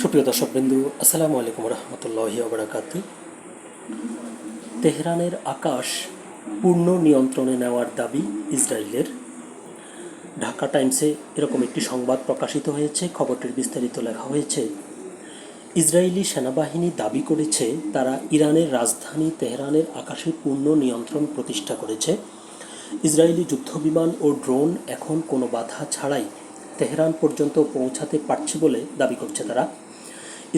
সুপ্রিয় দর্শকবৃন্দু, আসসালামু আলাইকুম রহমতুল্লাহি ওবরাকাতু তেহরানের আকাশ পূর্ণ নিয়ন্ত্রণে নেওয়ার দাবি ইসরায়েলের। ঢাকা টাইমসে এরকম একটি সংবাদ প্রকাশিত হয়েছে, খবরটির বিস্তারিত লেখা হয়েছে। ইসরায়েলি সেনাবাহিনী দাবি করেছে, তারা ইরানের রাজধানী তেহরানের আকাশে পূর্ণ নিয়ন্ত্রণ প্রতিষ্ঠা করেছে। ইসরায়েলি যুদ্ধবিমান ও ড্রোন এখন কোনো বাধা ছাড়াই তেহরান পর্যন্ত পৌঁছাতে পারছে বলে দাবি করছে তারা।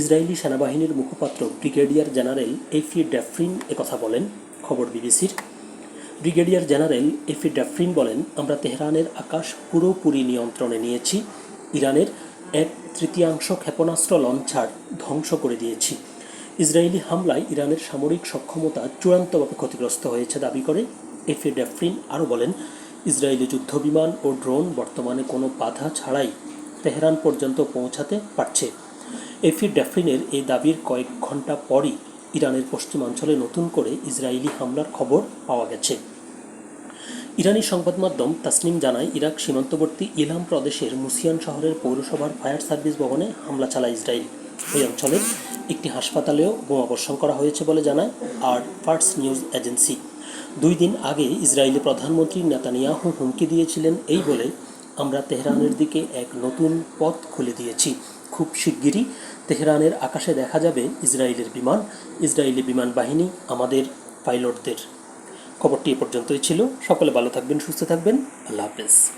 ইসরায়েলি সেনাবাহিনীর মুখপাত্র ব্রিগেডিয়ার জেনারেল এফি ড্যাফরিন একথা বলেন, খবর বিবিসির। ব্রিগেডিয়ার জেনারেল এফি ড্যাফরিন বলেন, আমরা তেহরানের আকাশ পুরোপুরি নিয়ন্ত্রণে নিয়েছি, ইরানের এক তৃতীয়াংশ ক্ষেপণাস্ত্র লঞ্চার ধ্বংস করে দিয়েছি। ইসরায়েলি হামলায় ইরানের সামরিক সক্ষমতা চূড়ান্তভাবে ক্ষতিগ্রস্ত হয়েছে দাবি করে, এফি ড্যাফরিন আরও বলেন ইসরায়েলি যুদ্ধবিমান ও ড্রোন বর্তমানে কোনো বাধা ছাড়াই তেহরান পর্যন্ত পৌঁছাতে পারছে। এফি ড্যাফরিনের এই দাবির কয়েক ঘণ্টা পরই ইরানের পশ্চিমাঞ্চলে নতুন করে ইসরায়েলি হামলার খবর পাওয়া গেছে। ইরানি সংবাদ মাধ্যম তাসনিম জানায়, ইরাক সীমান্তবর্তী ইলাম প্রদেশের মুসিয়ান শহরের পৌরসভার ফায়ার সার্ভিস ভবনে হামলা চালায় ইসরায়েল। ওই অঞ্চলে একটি হাসপাতালেও বোমাবর্ষণ করা হয়েছে বলে জানায় আর ফার্স নিউজ এজেন্সি। দুই দিন আগে ইসরায়েলি প্রধানমন্ত্রী নেতানিয়াহু হুমকি দিয়েছিলেন এই বলে আমরা তেহরানের দিকে এক নতুন পথ খুলে দিয়েছি। খুব শিগগিরই তেহরানের আকাশে দেখা যাবে ইসরায়েলের বিমান। ইসরায়েলি বিমান বাহিনী আমাদের পাইলটদের। খবরটি এ পর্যন্তই ছিল। সকলে ভালো থাকবেন, সুস্থ থাকবেন। আল্লাহ হাফেজ।